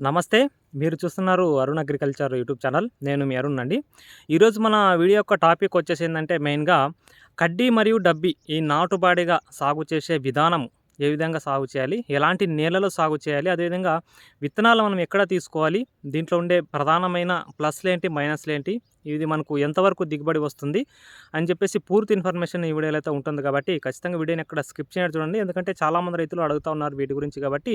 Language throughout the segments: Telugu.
నమస్తే మీరు చూస్తున్నారు అరుణ్ అగ్రికల్చర్ యూట్యూబ్ ఛానల్. నేను మీ అరుణ్ అండి. ఈరోజు మన వీడియో యొక్క టాపిక్ వచ్చేసి ఏంటంటే మెయిన్గా కడ్డీ మరియు డబ్బి ఈ నాటుబాడిగా సాగు చేసే విధానం ఏ విధంగా సాగు చేయాలి ఎలాంటి నేలలో సాగు చేయాలి అదేవిధంగా విత్తనాలు మనం ఎక్కడ తీసుకోవాలి దీంట్లో ఉండే ప్రధానమైన ప్లస్లు ఏంటి మైనస్లు ఏంటి ఇది మనకు ఎంతవరకు దిగుబడి వస్తుంది అని చెప్పేసి పూర్తి ఇన్ఫర్మేషన్ ఈ వీడియోలో అయితే ఉంటుంది కాబట్టి ఖచ్చితంగా వీడియోని ఎక్కడ స్కిప్ చేయడం చూడండి. ఎందుకంటే చాలామంది రైతులు అడుగుతూ ఉన్నారు వీటి గురించి కాబట్టి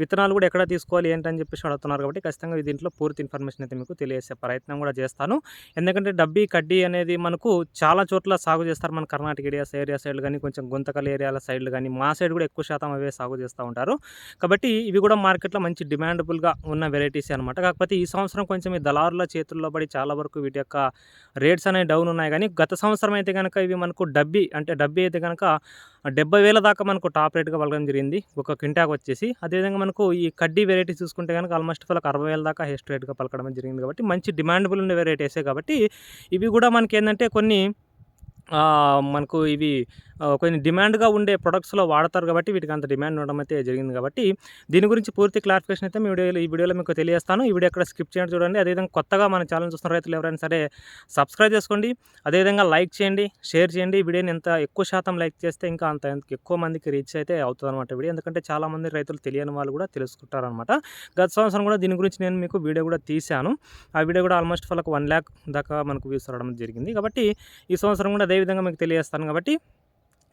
విత్తనాలు కూడా ఎక్కడ తీసుకోవాలి ఏంటని చెప్పేసి అడుగుతున్నారు కాబట్టి ఖచ్చితంగా దీంట్లో పూర్తి ఇన్ఫర్మేషన్ అయితే మీకు తెలియజేసే ప్రయత్నం కూడా చేస్తాను. ఎందుకంటే డబ్బీ కడ్డీ అనేది మనకు చాలా చోట్ల సాగు చేస్తారు. మన కర్ణాటక ఏరియాస్ ఏరియా సైడ్ కానీ కొంచెం గుంతకల్ ఏరియాల సైడ్లు కానీ మా సైడ్ కూడా ఎక్కువ శాతం అవే సాగు చేస్తూ ఉంటారు. కాబట్టి ఇవి కూడా మార్కెట్లో మంచి డిమాండబుల్గా ఉన్న వెరైటీస్ అనమాట కాకపోతే ఈ సంవత్సరం కొంచెం ఈ దళారుల చేతుల్లో పడి చాలా వరకు వీటి యొక్క రేట్స్ అనేవి డౌన్ ఉన్నాయి. కానీ గత సంవత్సరం అయితే కనుక ఇవి మనకు డబ్బీ అంటే డబ్బీ అయితే కనుక డెబ్బై వేల దాకా మనకు టాప్ రేట్గా పలకడం జరిగింది. ఒక క్వింటాక్ వచ్చేసి. అదేవిధంగా మనకు ఈ కడ్డీ వెరైటీ చూసుకుంటే కనుక ఆల్మోస్ట్ వాళ్ళకి అరవై వేల దాకా హెస్ట్ రేట్గా పలకడం జరిగింది కాబట్టి మంచి డిమాండబుల్ ఉండే వెరైటీసే కాబట్టి ఇవి కూడా మనకి ఏంటంటే కొన్ని మనకు ఇవి కొన్ని డిమాండ్గా ఉండే ప్రొడక్ట్స్లో వాడతారు కాబట్టి వీటికి అంత డిమాండ్ ఉండడం అయితే జరిగింది కాబట్టి దీని గురించి పూర్తి క్లారిఫికేషన్ అయితే మీ వీడియోలో ఈ వీడియోలో మీకు తెలియజేస్తాను. ఈ వీడియో ఎక్కడ స్కిప్ చేయండి చూడండి. అదేవిధంగా కొత్తగా మన ఛానల్ చూస్తున్న రైతులు ఎవరైనా సరే సబ్స్క్రైబ్ చేసుకోండి. అదేవిధంగా లైక్ చేయండి షేర్ చేయండి. ఈ వీడియోని ఎంత ఎక్కువ శాతం లైక్ చేస్తే ఇంకా అంత ఎక్కువ మందికి రీచ్ అయితే అవుతుంది అనమాట వీడియో. ఎందుకంటే చాలామంది రైతులు తెలియని వాళ్ళు కూడా తెలుసుకుంటారనమాట గత సంవత్సరం కూడా దీని గురించి నేను మీకు వీడియో కూడా తీశాను. ఆ వీడియో కూడా ఆల్మోస్ట్ వాళ్ళకి వన్ ల్యాక్ దాకా మనకు వ్యూస్ రావడం జరిగింది కాబట్టి ఈ సంవత్సరం కూడా అదేవిధంగా మీకు తెలియజేస్తాను కాబట్టి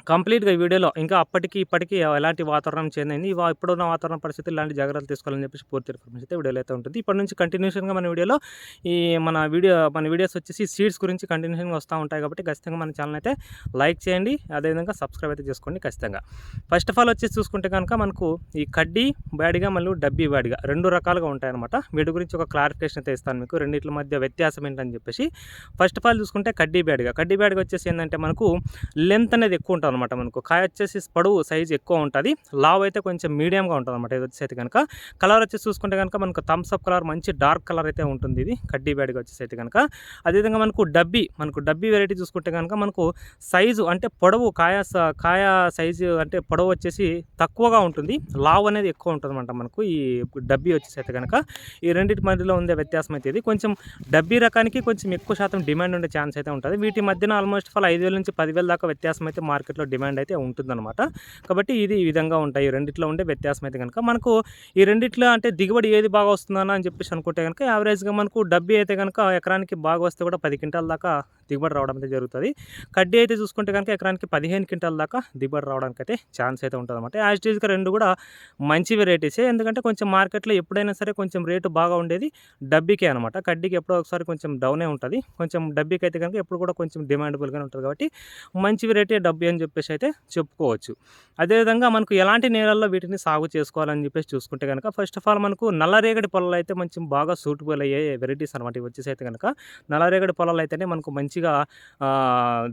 కంప్లీట్గా ఈ వీడియోలో ఇంకా అప్పటికి ఇప్పటికీ ఎలాంటి వాతావరణం చేంజ్ అయింది ఇప్పుడున్న వాతావరణ పరిస్థితులు ఇలాంటి జాగ్రత్తలు తీసుకోవాలని చెప్పేసి పూర్తి ఇన్ఫర్మేషన్ అయితే వీడియోలో అయితే ఉంటుంది. ఇప్పటి నుంచి కంటిన్యూషన్గా మన వీడియోలో ఈ మన వీడియో మన వీడియోస్ వచ్చేసి సీడ్స్ గురించి కంటిన్యూషన్గా వస్తూ ఉంటాయి కాబట్టి ఖచ్చితంగా మన ఛానల్ అయితే లైక్ చేయండి అదేవిధంగా సబ్స్క్రైబ్ అయితే చేసుకోండి ఖచ్చితంగా. ఫస్ట్ ఆఫ్ ఆల్ వచ్చేసి చూసుకుంటే కనుక మనకు ఈ కడ్డీ బ్యాడిగా మళ్ళీ డబ్బీ బ్యాడిగా రెండు రకాలుగా ఉంటాయన్నమాట. వీటి గురించి ఒక క్లారిఫికేషన్ అయితే ఇస్తాను మీకు. రెండింటి మధ్య వ్యత్యాసం ఏంటని చెప్పేసి. ఫస్ట్ ఆఫ్ ఆల్ చూసుకుంటే కడ్డీ బ్యాడ్గా కడ్డీ బ్యాడ్గా వచ్చేసి ఏంటంటే మనకు లెంత్ అనేది ఎక్కువ ఉంటుంది అనమాట మనకు. కాయ వచ్చేసి పొడవు సైజ్ ఎక్కువ ఉంటుంది. లావ్ అయితే కొంచెం మీడియంగా ఉంటుంది అనమాట ఇది వచ్చేసి కనుక. కలర్ వచ్చేసి చూసుకుంటే కనుక మనకు థమ్స్ అప్ కలర్ మంచి డార్క్ కలర్ అయితే ఉంటుంది ఇది. కడ్డీ బ్యాడ్గా వచ్చేసి కనుక. అదేవిధంగా మనకు డబ్బీ మనకు డబ్బీ వెరైటీ చూసుకుంటే కనుక మనకు సైజు అంటే పొడవు కాయ కాయ సైజు అంటే పొడవు వచ్చేసి తక్కువగా ఉంటుంది. లావ్ అనేది ఎక్కువ ఉంటుంది అనమాట మనకు ఈ డబ్బీ వచ్చేసి అయితే కనుక. ఈ రెండింటి మధ్యలో ఉండే వ్యత్యాసం అయితే ఇది. కొంచెం డబ్బీ రకానికి కొంచెం ఎక్కువ శాతం డిమాండ్ ఉండే ఛాన్స్ అయితే ఉంటుంది. వీటి మధ్యన ఆల్మోస్ట్ ఫాల్ ఐదు వేల నుంచి పదివేల దాకా వ్యత్యాసం అయితే మార్కెట్లో డిమాండ్ అయితే ఉంటుందన్నమాట. కాబట్టి ఇది ఈ విధంగా ఉంటాయి. రెండిట్లో ఉండే వ్యత్యాసం అయితే కనుక మనకు ఈ రెండిట్లో అంటే దిగుబడి ఏది బాగా వస్తుందని అని చెప్పేసి అనుకుంటే కనుక యావరేజ్గా మనకు డబ్బి అయితే కనుక ఎకరానికి బాగా వస్తే కూడా పది క్వింటాల దాకా దిగుబడి రావడం అయితే జరుగుతుంది. కడ్డీ అయితే చూసుకుంటే కనుక ఎకరానికి పదిహేను క్వింటాల దాకా దిగుబడి రావడానికి అయితే ఛాన్స్ అయితే ఉంటుంది అనమాట యాజ్ టీజ్గా రెండు కూడా మంచి వెరైటీసే. ఎందుకంటే కొంచెం మార్కెట్లో ఎప్పుడైనా సరే కొంచెం రేటు బాగా ఉండేది డబ్బీకే అనమాట కడ్డీకి ఎప్పుడో ఒకసారి కొంచెం డౌనే ఉంటుంది. కొంచెం డబ్బీకి అయితే కనుక ఎప్పుడు కూడా కొంచెం డిమాండబుల్గానే ఉంటుంది కాబట్టి మంచి వెరైటీ డబ్బీ అని చెప్పేసి అయితే చెప్పుకోవచ్చు. అదేవిధంగా మనకు ఎలాంటి నేలల్లో వీటిని సాగు చేసుకోవాలని చెప్పేసి చూసుకుంటే కనుక ఫస్ట్ ఆఫ్ ఆల్ మనకు నల్లరేగడి పొలాలు అయితే మంచి బాగా సూటబుల్ అయ్యే వెరైటీస్ అనమాట వచ్చేసి అయితే కనుక. నల్లరేగడి పొలాలు అయితేనే మనకు మంచి మంచిగా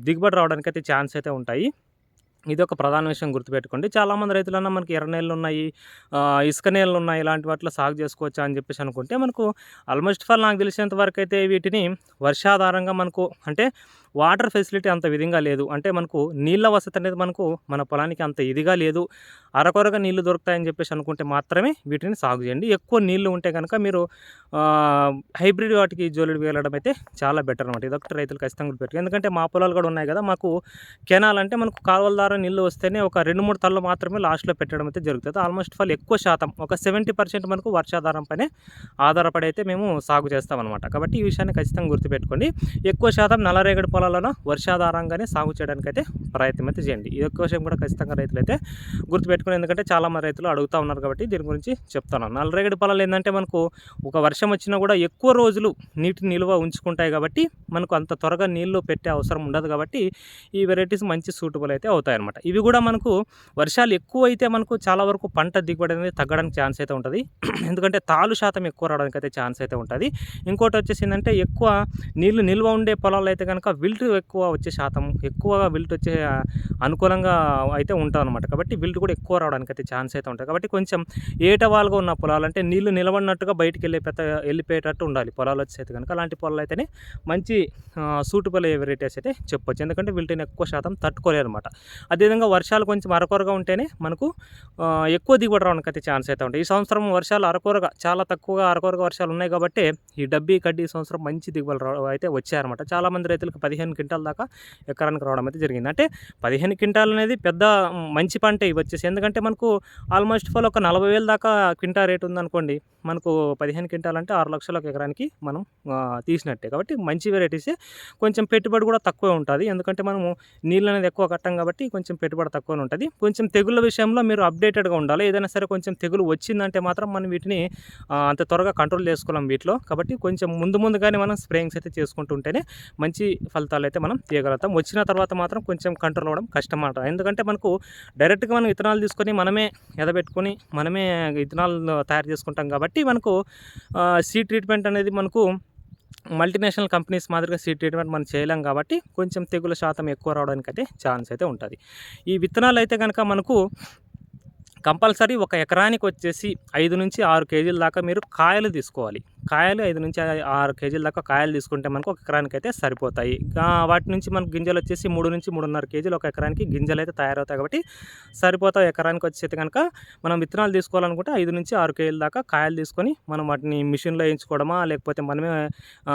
దిగుబడి రావడానికి అయితే ఛాన్స్ అయితే ఉంటాయి. ఇది ఒక ప్రధాన విషయం గుర్తుపెట్టుకోండి. చాలామంది రైతులన్నా మనకి ఎర్ర నేలలు ఉన్నాయి ఇసుక నేలలు ఉన్నాయి ఇలాంటి వాటిలో సాగు చేసుకోవచ్చా అని చెప్పేసి అనుకుంటే మనకు ఆల్మోస్ట్ ఫాల్ నాకు తెలిసినంత వరకు అయితే వీటిని వర్షాధారంగా మనకు అంటే వాటర్ ఫెసిలిటీ అంత విధంగా లేదు. అంటే మనకు నీళ్ళ వసతి అనేది మనకు మన పొలానికి అంత ఇదిగా లేదు. అరకొరగా నీళ్ళు దొరుకుతాయని చెప్పేసి అనుకుంటే మాత్రమే వీటిని సాగు చేయండి. ఎక్కువ నీళ్ళు ఉంటే కనుక మీరు హైబ్రిడ్ వాటికి జోలుడు వేలడం అయితే చాలా బెటర్ అనమాట ఇదొకటి రైతులు ఖచ్చితంగా పెట్టు ఎందుకంటే మా పొలాలు కూడా ఉన్నాయి కదా మాకు కెనాల్ అంటే మనకు కాలువల ద్వారా నీళ్ళు వస్తేనే ఒక రెండు మూడు తల్లు మాత్రమే లాస్ట్లో పెట్టడం అయితే జరుగుతుంది. ఆల్మోస్ట్ ఫాల్ ఎక్కువ శాతం ఒక సెవెంటీ పర్సెంట్ మనకు వర్షాధారంపైనే ఆధారపడి అయితే మేము సాగు చేస్తామన్నమాట. కాబట్టి ఈ విషయాన్ని ఖచ్చితంగా గుర్తుపెట్టుకోండి. ఎక్కువ శాతం నల్లరేగడి పొలాలు పొలాలను వర్షాధారంగానే సాగు చేయడానికి అయితే ప్రయత్నం అయితే చేయండి. ఈ యొక్క విషయం కూడా ఖచ్చితంగా రైతులు అయితే గుర్తుపెట్టుకుని ఎందుకంటే చాలామంది రైతులు అడుగుతూ ఉన్నారు కాబట్టి దీని గురించి చెప్తాను నల్లరేగడి పొలాలు ఏంటంటే మనకు ఒక వర్షం వచ్చినా కూడా ఎక్కువ రోజులు నీటిని నిల్వ ఉంచుకుంటాయి కాబట్టి మనకు అంత త్వరగా నీళ్ళు పెట్టే అవసరం ఉండదు కాబట్టి ఈ వెరైటీస్ మంచి సూటబుల్ అయితే అవుతాయి అనమాట ఇవి కూడా మనకు వర్షాలు ఎక్కువ అయితే మనకు చాలా వరకు పంట దిగుబడి అనేది తగ్గడానికి ఛాన్స్ అయితే ఉంటుంది. ఎందుకంటే తాలు శాతం ఎక్కువ రావడానికి అయితే ఛాన్స్ అయితే ఉంటుంది. ఇంకోటి వచ్చేసి ఏంటంటే ఎక్కువ నీళ్ళు నిల్వ ఉండే పొలాలు అయితే కనుక విల్ విల్ట్ ఎక్కువ వచ్చే శాతం ఎక్కువగా విల్ట్ వచ్చే అనుకూలంగా అయితే ఉంటామన్నమాట కాబట్టి విల్ట్ కూడా ఎక్కువ రావడానికి అయితే ఛాన్స్ అయితే ఉంటుంది కాబట్టి కొంచెం ఏటవాలుగా ఉన్న పొలాలు అంటే నీళ్ళు నిలబడినట్టుగా బయటికి వెళ్ళే పెద్ద వెళ్ళిపోయేటట్టు ఉండాలి. పొలాలు వచ్చేది కనుక అలాంటి పొలాలు అయితేనే మంచి సూటబుల్ వెరైటీస్ అయితే చెప్పొచ్చు. ఎందుకంటే వీటిని ఎక్కువ శాతం తట్టుకోలేరు అనమాట అదేవిధంగా వర్షాలు కొంచెం అరకొరగా ఉంటేనే మనకు ఎక్కువ దిగుబడి రావడానికి అయితే ఛాన్స్ అయితే ఉంటాయి. ఈ సంవత్సరం వర్షాలు అరకొరగా చాలా తక్కువగా అరకొరగా వర్షాలు ఉన్నాయి కాబట్టి ఈ డబ్బీ కడ్డీ ఈ సంవత్సరం మంచి దిగుబడి అయితే వచ్చాయన్నమాట. చాలామంది రైతులకు పదిహేను పదిహేను క్వింటాల దాకా ఎకరానికి రావడం అయితే జరిగింది. అంటే పదిహేను క్వింటాల్ అనేది పెద్ద మంచి పంట ఇవి వచ్చేసి. ఎందుకంటే మనకు ఆల్మోస్ట్ ఫాల్ ఒక నలభై వేలు దాకా క్వింటా రేట్ ఉందనుకోండి మనకు పదిహేను క్వింటాల్ అంటే ఆరు లక్షల ఒక ఎకరానికి మనం తీసినట్టే. కాబట్టి మంచి వెరైటీసే. కొంచెం పెట్టుబడి కూడా తక్కువే ఉంటుంది. ఎందుకంటే మనము నీళ్ళు అనేది ఎక్కువ కట్టం కాబట్టి కొంచెం పెట్టుబడి తక్కువనే ఉంటుంది. కొంచెం తెగుళ్ళ విషయంలో మీరు అప్డేటెడ్గా ఉండాలి. ఏదైనా సరే కొంచెం తెగులు వచ్చిందంటే మాత్రం మనం వీటిని అంత త్వరగా కంట్రోల్ చేసుకోలేం వీటిలో. కాబట్టి కొంచెం ముందు ముందుగానే మనం స్ప్రేయింగ్స్ అయితే చేసుకుంటుంటేనే మంచి ఫలితాలు అయితే మనం తీయగలుగుతాం. వచ్చిన తర్వాత మాత్రం కొంచెం కంట్రోల్ అవ్వడం కష్టం అన్నమాట ఎందుకంటే మనకు డైరెక్ట్గా మనం విత్తనాలు తీసుకొని మనమే ఎదబెట్టుకొని మనమే విత్తనాలు తయారు చేసుకుంటాం కాబట్టి మనకు సీడ్ ట్రీట్మెంట్ అనేది మనకు మల్టీనేషనల్ కంపెనీస్ మాదిరిగా సీడ్ ట్రీట్మెంట్ మనం చేయలేం కాబట్టి కొంచెం తెగుల శాతం ఎక్కువ రావడానికి అయితే ఛాన్స్ అయితే ఉంటుంది. ఈ విత్తనాలు అయితే కనుక మనకు కంపల్సరీ ఒక ఎకరానికి వచ్చేసి ఐదు నుంచి ఆరు కేజీల దాకా మీరు కాయలు తీసుకోవాలి. కాయలు ఐదు నుంచి ఆరు కేజీల దాకా కాయలు తీసుకుంటే మనకు ఒక ఎకరానికి అయితే సరిపోతాయి వాటి నుంచి మనకు గింజలు వచ్చేసి మూడు నుంచి మూడున్నర కేజీలు ఒక ఎకరానికి గింజలు అయితే తయారవుతాయి కాబట్టి సరిపోతాయి. ఎకరానికి వచ్చేది కనుక మనం విత్తనాలు తీసుకోవాలనుకుంటే ఐదు నుంచి ఆరు కేజీల దాకా కాయలు తీసుకొని మనం వాటిని మిషన్లో వేయించుకోవడమా లేకపోతే మనమే ఆ,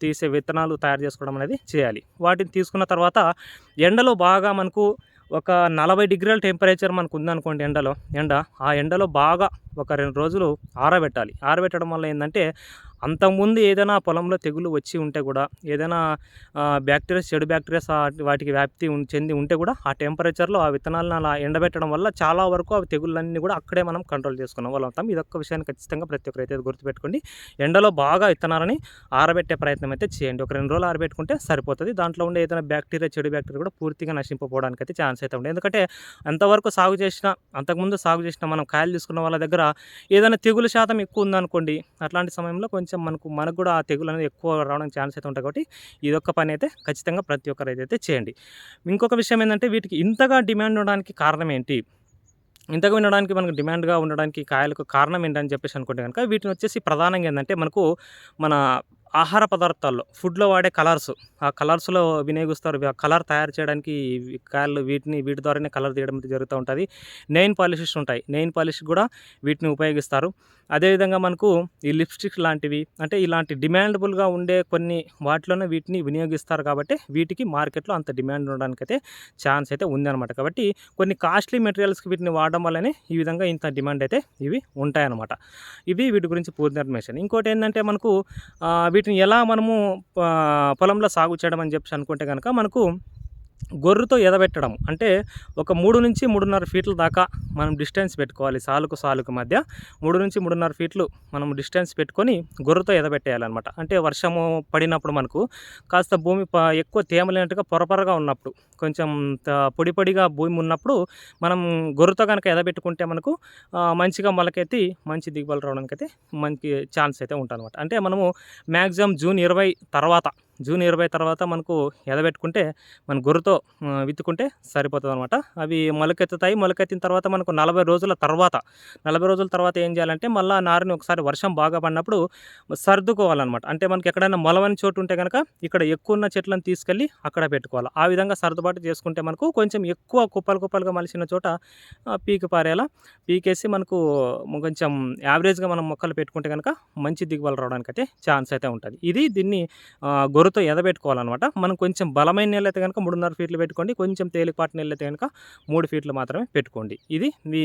తీసే విత్తనాలు తయారు చేసుకోవడం అనేది చేయాలి. వాటిని తీసుకున్న తర్వాత ఎండలో బాగా మనకు ఒక నలభై డిగ్రీల టెంపరేచర్ మనకు ఉందనుకోండి ఎండలో ఎండ. ఆ ఎండలో బాగా ఒక రెండు రోజులు ఆరబెట్టాలి. ఆరబెట్టడం వల్ల ఏంటంటే అంతకుముందు ఏదైనా పొలంలో తెగులు వచ్చి ఉంటే కూడా ఏదైనా బ్యాక్టీరియాస్ చెడు బ్యాక్టీరియాస్ వాటికి వ్యాప్తి చెంది ఉంటే కూడా ఆ టెంపరేచర్లో ఆ విత్తనాలను అలా ఎండబెట్టడం వల్ల చాలా వరకు ఆ తెగుళ్ళన్నీ కూడా అక్కడే మనం కంట్రోల్ చేసుకున్న. వాళ్ళు అవుతాం ఇదొక్క విషయాన్ని ఖచ్చితంగా ప్రతి ఒక్కరు అయితే గుర్తుపెట్టుకోండి. ఎండలో బాగా విత్తనాలని ఆరబెట్టే ప్రయత్నం అయితే చేయండి. ఒక రెండు రోజులు ఆరబెట్టుకుంటే సరిపోతుంది. దాంట్లో ఉండే ఏదైనా బ్యాక్టీరియా చెడు బ్యాక్టీరియా కూడా పూర్తిగా నశింపబోవడానికి అయితే ఛాన్స్ అయితే ఉంది. ఎందుకంటే ఎంతవరకు సాగు చేసిన అంతకుముందు సాగు చేసిన మనం కాయలు తీసుకున్న వాళ్ళ దగ్గర ఏదైనా తెగులు శాతం ఎక్కువ ఉందనుకోండి అట్లాంటి సమయంలో కొంచెం మనకు మనకు కూడా ఆ తెగులు అనేది ఎక్కువ రావడానికి ఛాన్స్ అయితే ఉంటాయి కాబట్టి ఇదొక్క పని అయితే ఖచ్చితంగా ప్రతి ఒక్కరు అయితే చేయండి. ఇంకొక విషయం ఏంటంటే వీటికి ఇంతగా డిమాండ్ ఉండడానికి కారణం ఏంటి? ఇంతగా ఉండడానికి మనకు డిమాండ్గా ఉండడానికి కాయలకు కారణం ఏంటని చెప్పేసి అనుకుంటే కనుక వీటిని వచ్చేసి ప్రధానంగా ఏంటంటే మనకు మన ఆహార పదార్థాల్లో ఫుడ్లో వాడే కలర్స్ ఆ కలర్స్లో వినియోగిస్తారు. ఆ కలర్ తయారు చేయడానికి కాయలు వీటిని వీటి ద్వారానే కలర్ తీయడం జరుగుతూ ఉంటుంది. నెయిన్ పాలిషెస్ ఉంటాయి. నెయిన్ పాలిష్ కూడా వీటిని ఉపయోగిస్తారు. అదేవిధంగా మనకు ఈ లిప్స్టిక్ లాంటివి అంటే ఇలాంటి డిమాండబుల్గా ఉండే కొన్ని వాటిలోనే వీటిని వినియోగిస్తారు కాబట్టి వీటికి మార్కెట్లో అంత డిమాండ్ ఉండడానికి అయితే ఛాన్స్ అయితే ఉందన్నమాట. కాబట్టి కొన్ని కాస్ట్లీ మెటీరియల్స్కి వీటిని వాడడం వల్లనే ఈ విధంగా ఇంత డిమాండ్ అయితే ఇవి ఉంటాయన్నమాట. ఇవి వీటి గురించి పూర్తి ఇన్ఫర్మేషన్. ఇంకోటి ఏంటంటే మనకు వీటిని ఎలా మనము పొలంలో సాగు చేయడం అని చెప్పి అనుకుంటే కనుక మనకు గొర్రుతో ఎదబెట్టడం అంటే ఒక మూడు నుంచి మూడున్నర ఫీట్ల దాకా మనం డిస్టెన్స్ పెట్టుకోవాలి సాలుకు సాలుకు మధ్య. మూడు నుంచి మూడున్నర ఫీట్లు మనం డిస్టెన్స్ పెట్టుకొని గొర్రుతో ఎదబెట్టేయాలన్నమాట. అంటే వర్షము పడినప్పుడు మనకు కాస్త భూమి ఎక్కువ తేమ లేనట్టుగా పొరపొరగా ఉన్నప్పుడు కొంచెం త- పొడి పొడిగా భూమి ఉన్నప్పుడు మనం గొర్రుతో కనుక ఎదబెట్టుకుంటే మనకు మంచిగా మొలకెత్తి మంచి దిగుబడి రావడానికి అయితే మనకి ఛాన్స్ అయితే ఉంటుంది అంటే మనము మ్యాక్సిమం జూన్ ఇరవై తర్వాత జూన్ ఇరవై తర్వాత మనకు ఎదబెట్టుకుంటే మన గొర్రెతో విత్తుకుంటే సరిపోతుంది అనమాట అవి మొలకెత్తుతాయి. మొలకెత్తిన తర్వాత మనకు నలభై రోజుల తర్వాత నలభై రోజుల తర్వాత ఏం చేయాలంటే మళ్ళీ నారుని ఒకసారి వర్షం బాగా పడినప్పుడు సర్దుకోవాలన్నమాట. అంటే మనకి ఎక్కడైనా మొలవని చోటు ఉంటే కనుక ఇక్కడ ఎక్కువ ఉన్న చెట్లను తీసుకెళ్ళి అక్కడ పెట్టుకోవాలి. ఆ విధంగా సర్దుబాటు చేసుకుంటే మనకు కొంచెం ఎక్కువ కుప్పలు కుప్పలుగా మలిసిన చోట పీకి పారేలా పీకేసి మనకు కొంచెం యావరేజ్గా మనం మొక్కలు పెట్టుకుంటే కనుక మంచి దిగుబడి రావడానికి అయితే ఛాన్స్ అయితే ఉంటుంది. ఇది దీన్ని గొర్రె గొర్రెతో ఎదబెట్టుకోవాలన్నమాట. మనం కొంచెం బలమైన నీళ్ళు అయితే కనుక మూడున్నర ఫీట్లు పెట్టుకోండి. కొంచెం తేలికపాటి నీళ్ళు అయితే కనుక మూడు ఫీట్లు మాత్రమే పెట్టుకోండి. ఇది మీ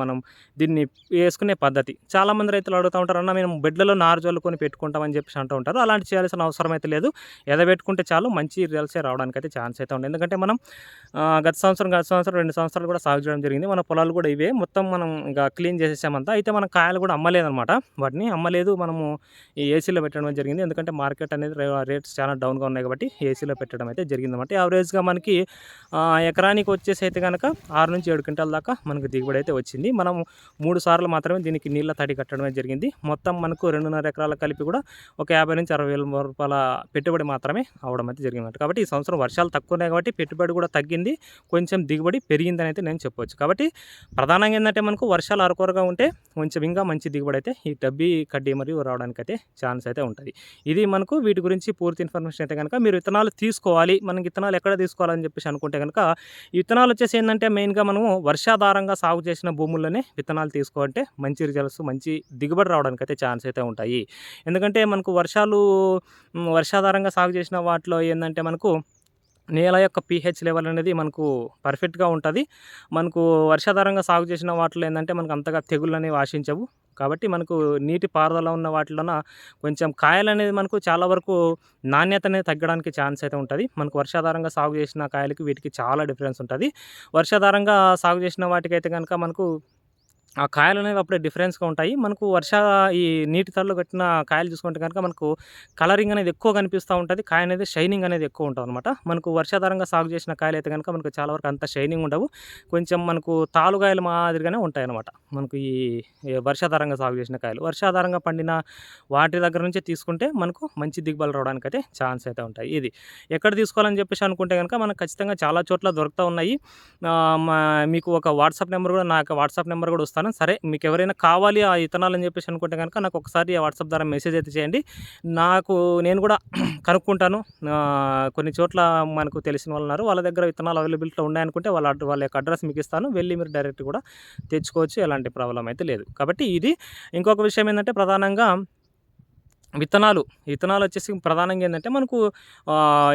మనం దీన్ని వేసుకునే పద్ధతి. చాలామంది రైతులు అడుగుతూ ఉంటారు అన్న మేము బెడ్లలో నారు చల్లుకొని పెట్టుకుంటామని చెప్పేసి అంటూ ఉంటారు. అలాంటి చేయాల్సిన అవసరం అయితే లేదు. ఎదబెట్టుకుంటే చాలు మంచి రిజల్ట్సే రావడానికి అయితే ఛాన్స్ అయితే ఉంది. ఎందుకంటే మనం గత సంవత్సరం గత సంవత్సరం రెండు సంవత్సరాలు కూడా సాగు చేయడం జరిగింది. మన పొలాలు కూడా ఇవే. మొత్తం మనం ఇంకా క్లీన్ చేసేసామంతా. అయితే మన కాయలు కూడా అమ్మలేదన్నమాట. వాటిని అమ్మలేదు. మనము ఈ ఏసీలో పెట్టడం జరిగింది. ఎందుకంటే మార్కెట్ అనేది రేట్స్ చాలా డౌన్గా ఉన్నాయి కాబట్టి ఏసీలో పెట్టడం అయితే జరిగిందన్నమాట. యావరేజ్గా మనకి ఎకరానికి వచ్చేసి అయితే కనుక ఆరు నుంచి ఏడు క్వింటాల దాకా మనకు దిగుబడి అయితే వచ్చింది. మనం మూడు సార్లు మాత్రమే దీనికి నీళ్ళ తడి కట్టడమే జరిగింది. మొత్తం మనకు రెండున్నర ఎకరాల కలిపి కూడా ఒక యాభై నుంచి అరవై వేల రూపాయల పెట్టుబడి మాత్రమే అవడం అయితే జరిగింది కాబట్టి ఈ సంవత్సరం వర్షాలు తక్కువ ఉన్నాయి కాబట్టి పెట్టుబడి కూడా తగ్గింది. కొంచెం దిగుబడి పెరిగిందని అయితే నేను చెప్పవచ్చు కాబట్టి ప్రధానంగా ఏంటంటే మనకు వర్షాలు అరకొరగా ఉంటే కొంచెం ఇంకా మంచి దిగుబడి అయితే ఈ డబ్బీ కడ్డీ మరియు రావడానికి అయితే ఛాన్స్ అయితే ఉంటుంది. ఇది మనకు వీటి గురించి పూర్తి ఇన్ఫర్మేషన్ అయితే కనుక మీరు విత్తనాలు తీసుకోవాలి మనకి విత్తనాలు ఎక్కడ తీసుకోవాలని చెప్పేసి అనుకుంటే కనుక ఈ విత్తనాలు వచ్చేసి ఏంటంటే మెయిన్గా మనము వర్షాధారంగా సాగు చేసిన భూముల్లోనే విత్తనాలు తీసుకోవాలంటే మంచి రిజల్ట్స్ మంచి దిగుబడి రావడానికి అయితే ఛాన్స్ అయితే ఉంటాయి. ఎందుకంటే మనకు వర్షాలు వర్షాధారంగా సాగు చేసిన వాటిలో ఏంటంటే మనకు నేల యొక్క పీహెచ్ లెవెల్ అనేది మనకు పర్ఫెక్ట్గా ఉంటుంది. మనకు వర్షాధారంగా సాగు చేసిన వాటిలో ఏంటంటే మనకు అంతగా తెగుళ్ళు అనేవి ఆశించవు. కాబట్టి మనకు నీటి పారుదల ఉన్న వాటిలోన కొంచెం కాయలు అనేది మనకు చాలా వరకు నాణ్యత అనేది తగ్గడానికి ఛాన్స్ అయితే ఉంటుంది. మనకు వర్షాధారంగా సాగు చేసిన కాయలకి వీటికి చాలా డిఫరెన్స్ ఉంటుంది. వర్షాధారంగా సాగు చేసిన వాటికైతే కనుక మనకు ఆ కాయలు అనేవి అప్పుడే డిఫరెన్స్గా ఉంటాయి. మనకు వర్ష ఈ నీటి తల్లు కట్టిన కాయలు చూసుకుంటే కనుక మనకు కలరింగ్ అనేది ఎక్కువ కనిపిస్తూ ఉంటుంది. కాయ అనేది షైనింగ్ అనేది ఎక్కువ ఉంటుంది అనమాట మనకు వర్షాధారంగా సాగు చేసిన కాయలు అయితే కనుక మనకు చాలా వరకు అంత షైనింగ్ ఉండవు. కొంచెం మనకు తాలుగాయలు మాదిరిగానే ఉంటాయి అనమాట మనకు ఈ వర్షాధారంగా సాగు చేసిన కాయలు. వర్షాధారంగా పండిన వాటి దగ్గర నుంచే తీసుకుంటే మనకు మంచి దిగుబడి రావడానికి అయితే ఛాన్స్ అయితే ఉంటాయి. ఇది ఎక్కడ తీసుకోవాలని చెప్పేసి అనుకుంటే కనుక మనకు ఖచ్చితంగా చాలా చోట్ల దొరుకుతూ ఉన్నాయి. మా మీకు ఒక వాట్సాప్ నెంబర్ కూడా నాకు వాట్సాప్ నెంబర్ కూడా వస్తాను. సరే మీకు ఎవరైనా కావాలి ఆ ఇతనాలు అని చెప్పేసి అనుకుంటే కనుక నాకు ఒకసారి ఆ వాట్సాప్ ద్వారా మెసేజ్ అయితే చేయండి. నాకు నేను కూడా కనుక్కుంటాను. కొన్ని చోట్ల మనకు తెలిసిన వాళ్ళు ఉన్నారు. వాళ్ళ దగ్గర విత్తనాలు అవైలబిలిటీలో ఉన్నాయనుకుంటే వాళ్ళ వాళ్ళ యొక్క అడ్రస్ మీకు ఇస్తాను. వెళ్ళి మీరు డైరెక్ట్ కూడా తెచ్చుకోవచ్చు. ఎలాంటి ప్రాబ్లం అయితే లేదు. కాబట్టి ఇది ఇంకొక విషయం ఏంటంటే ప్రధానంగా విత్తనాలు విత్తనాలు వచ్చేసి ప్రధానంగా ఏంటంటే మనకు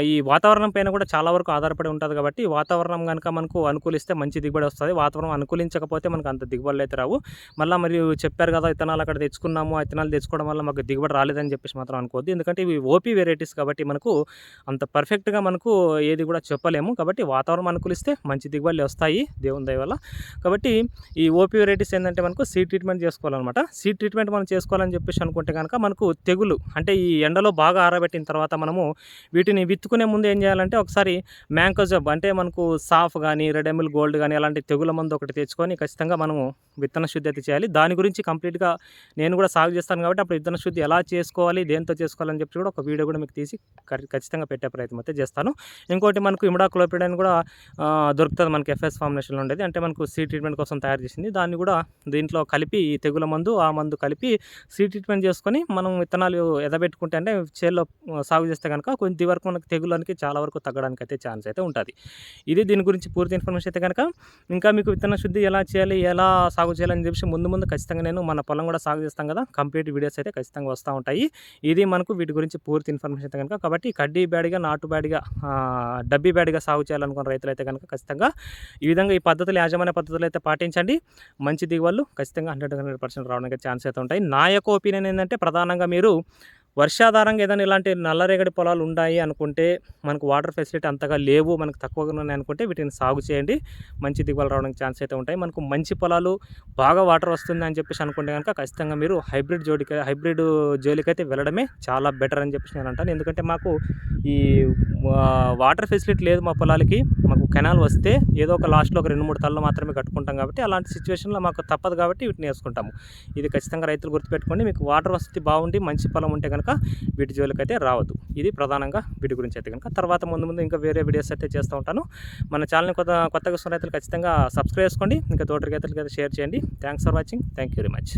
ఈ వాతావరణం పైన కూడా చాలా వరకు ఆధారపడి ఉంటుంది కాబట్టి వాతావరణం కనుక మనకు అనుకూలిస్తే మంచి దిగుబడి వస్తుంది. వాతావరణం అనుకూలించకపోతే మనకు అంత దిగుబడులు అయితే రావు. మళ్ళీ మరి చెప్పారు కదా విత్తనాలు అక్కడ తెచ్చుకున్నాము ఆ విత్తనాలు తెచ్చుకోవడం వల్ల మాకు దిగుబడి రాలేదని చెప్పేసి మాత్రం అనుకోవద్దు. ఎందుకంటే ఇవి ఓపీ వెరైటీస్ కాబట్టి మనకు అంత పర్ఫెక్ట్గా మనకు ఏది కూడా చెప్పలేము. కాబట్టి వాతావరణం అనుకూలిస్తే మంచి దిగుబడులు వస్తాయి దేవుని దయ వల్ల. కాబట్టి ఈ ఓపీ వెరైటీస్ ఏంటంటే మనకు సీడ్ ట్రీట్మెంట్ చేసుకోవాలన్నమాట. సీడ్ ట్రీట్మెంట్ మనం చేసుకోవాలని చెప్పేసి అనుకుంటే కనుక మనకు తెగులు అంటే ఈ ఎండలో బాగా ఆరబెట్టిన తర్వాత మనము వీటిని విత్తుకునే ముందు ఏం చేయాలంటే ఒకసారి మ్యాంకోజబ్ అంటే మనకు సాఫ్ కానీ రెడ్ ఎమిల్ గోల్డ్ కానీ అలాంటి తెగుల మందు ఒకటి తెచ్చుకొని ఖచ్చితంగా మనము విత్తన శుద్ధి అయితే చేయాలి. దాని గురించి కంప్లీట్గా నేను కూడా సాగు చేస్తాను కాబట్టి అప్పుడు విత్తన శుద్ధి ఎలా చేసుకోవాలి దేంతో చేసుకోవాలని చెప్పి కూడా ఒక వీడియో కూడా మీకు తీసి ఖచ్చితంగా పెట్టే ప్రయత్నం అయితే చేస్తాను. ఇంకోటి మనకు ఇమిడా క్లోపిడైన్ కూడా దొరుకుతుంది మనకి ఎఫ్ఎస్ ఫార్మినేషన్లో ఉండేది. అంటే మనకు సీ ట్రీట్మెంట్ కోసం తయారు చేసింది. దాన్ని కూడా దీంట్లో కలిపి ఈ తెగుల మందు ఆ మందు కలిపి సీ ట్రీట్మెంట్ చేసుకొని మనం విత్తనాలు ఎదబెట్టుకుంటే అంటే చేల్లో సాగు చేస్తే కనుక కొద్ది వరకు మనకు తెగులనికి చాలా వరకు తగ్గడానికి అయితే ఛాన్స్ అయితే ఉంటుంది. ఇది దీని గురించి పూర్తి ఇన్ఫర్మేషన్ అయితే కనుక ఇంకా మీకు విత్తన శుద్ధి ఎలా చేయాలి ఎలా సాగు చేయాలని చెప్పి ముందు ముందు ఖచ్చితంగా నేను మన పొలం కూడా సాగు చేస్తాం కదా కంప్లీట్ వీడియోస్ అయితే ఖచ్చితంగా వస్తూ ఉంటాయి. ఇది మనకు వీటి గురించి పూర్తి ఇన్ఫర్మేషన్ అయితే కనుక కాబట్టి కడ్డీ బ్యాడ్గా నాటు బ్యాడ్గా డబ్బీ బ్యాడ్గా సాగు చేయాలనుకున్న రైతులు అయితే కనుక ఖచ్చితంగా ఈ విధంగా ఈ పద్ధతులు యాజమాన్య పద్ధతులు అయితే పాటించండి. మంచి దిగువలు ఖచ్చితంగా హండ్రెడ్ హండ్రెడ్ పర్సెంట్ రావడానికి ఛాన్స్ అయితే ఉంటాయి. నా యొక్క ఒపీనియన్ ఏంటంటే ప్రధానంగా మీరు వర్షాధారంగా ఏదైనా ఇలాంటి నల్లరేగడి పొలాలు ఉన్నాయి అనుకుంటే మనకు వాటర్ ఫెసిలిటీ అంతగా లేవు మనకు తక్కువగా ఉన్నాయి అనుకుంటే వీటిని సాగు చేయండి. మంచి దిగుబడి రావడానికి ఛాన్స్ అయితే ఉంటాయి. మనకు మంచి పొలాలు బాగా వాటర్ వస్తుంది అని చెప్పేసి అనుకుంటే కనుక ఖచ్చితంగా మీరు హైబ్రిడ్ జోడికి హైబ్రిడ్ జోలికైతే వెళ్ళడమే చాలా బెటర్ అని చెప్పేసి నేను అంటాను. ఎందుకంటే మాకు ఈ వాటర్ ఫెసిలిటీ లేదు మా పొలాలకి. మాకు కెనాల్ వస్తే ఏదో ఒక లాస్ట్లో ఒక రెండు మూడు తల్లు మాత్రమే కట్టుకుంటాం కాబట్టి అలాంటి సిచ్యువేషన్లో మాకు తప్పదు కాబట్టి వీటిని వేసుకుంటాము. ఇది ఖచ్చితంగా రైతులు గుర్తుపెట్టుకోండి మీకు వాటర్ వసతి బాగుండి మంచి పొలం ఉంటే కనుక వీటి జోలికైతే రావద్దు. ఇది ప్రధానంగా వీటి గురించి అయితే కనుక తర్వాత ముందు ముందు ఇంకా వేరే వీడియోస్ అయితే చేస్తూ ఉంటాను. మన ఛానల్ని కొత్త కొత్తగా వస్తున్న రైతులు ఖచ్చితంగా సబ్స్క్రైబ్ చేసుకోండి. ఇంకా తోటి రైతులకి అయితే షేర్ చేయండి. Thanks for watching thank you very much